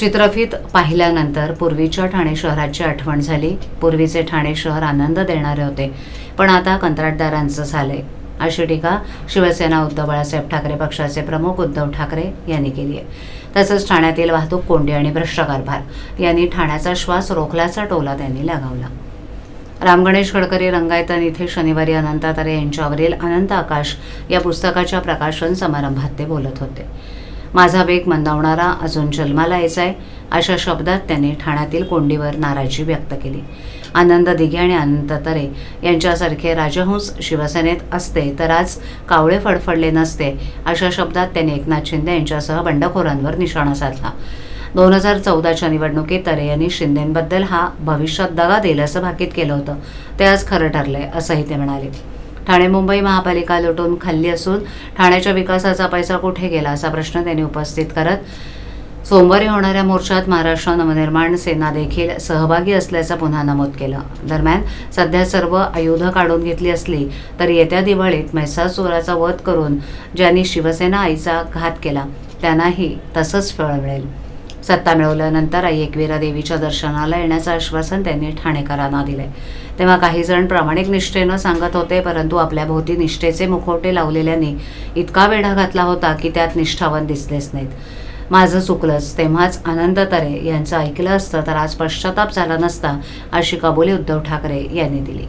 चित्रफित पाहिल्यानंतर पूर्वीच्या ठाणे शहराची आठवण झाली. पूर्वीचे ठाणे शहर आनंद देणारे होते. पण आता कंत्राटदारांचं झालंय. अशी टीका शिवसेना उद्धव बाळासाहेब ठाकरे पक्षाचे प्रमुख उद्धव ठाकरे यांनी केली आहे. तसंच ठाण्यातील वाहतूक कोंडी आणि भ्रष्ट कारभार यांनी ठाण्याचा श्वास रोखल्याचा टोला त्यांनी लगावला. राम गणेश गडकरी रंगायतन इथे शनिवारी अनंत तारे यांच्यावरील अनंत आकाश या पुस्तकाच्या प्रकाशन समारंभात ते बोलत होते. माझा वेग मंदावणारा अजून जन्माला यायचा आहे अशा शब्दात त्यांनी ठाण्यातील कोंडीवर नाराजी व्यक्त केली. आनंद दिघे आणि अनंत तरे यांच्यासारखे राजहंस शिवसेनेत असते तर आज कावळे फडफडले नसते अशा शब्दात त्यांनी एकनाथ शिंदे यांच्यासह बंडखोरांवर निशाणा साधला. दोन हजार चौदाच्या निवडणुकीत तरे यांनी शिंदेंबद्दल हा भविष्यात दगा देईल असं भाकीत केलं होतं. ते आज खरं ठरलंय असंही ते म्हणाले. ठाणे मुंबई महापालिका लुटून खाल्ली असून ठाण्याच्या विकासाचा पैसा कुठे गेला असा प्रश्न त्यांनी उपस्थित करत सोमवारी होणाऱ्या मोर्चात महाराष्ट्र नवनिर्माण सेना देखील सहभागी असल्याचं पुन्हा नमूद केलं. दरम्यान सध्या सर्व आयुधं काढून घेतली असली तर येत्या दिवाळीत म्हैसासुराचा वध करून ज्यांनी शिवसेना आईचा घात केला त्यांनाही तसंच फळ मिळेल. सत्ता मिळवल्यानंतर आई एकविरा देवीच्या दर्शनाला येण्याचं आश्वासन त्यांनी ठाणेकरांना दिले तेव्हा काही जण प्रामाणिक निष्ठेनं सांगत होते परंतु आपल्या भोवती निष्ठेचे मुखवटे लावलेल्यांनी इतका वेढा घातला होता की त्यात निष्ठावन दिसलेच नाहीत. माझं चुकलंच तेव्हाच आनंद तरे यांचं ऐकलं असतं तर आज पश्चाताप झाला नसता अशी कबुली उद्धव ठाकरे यांनी दिली.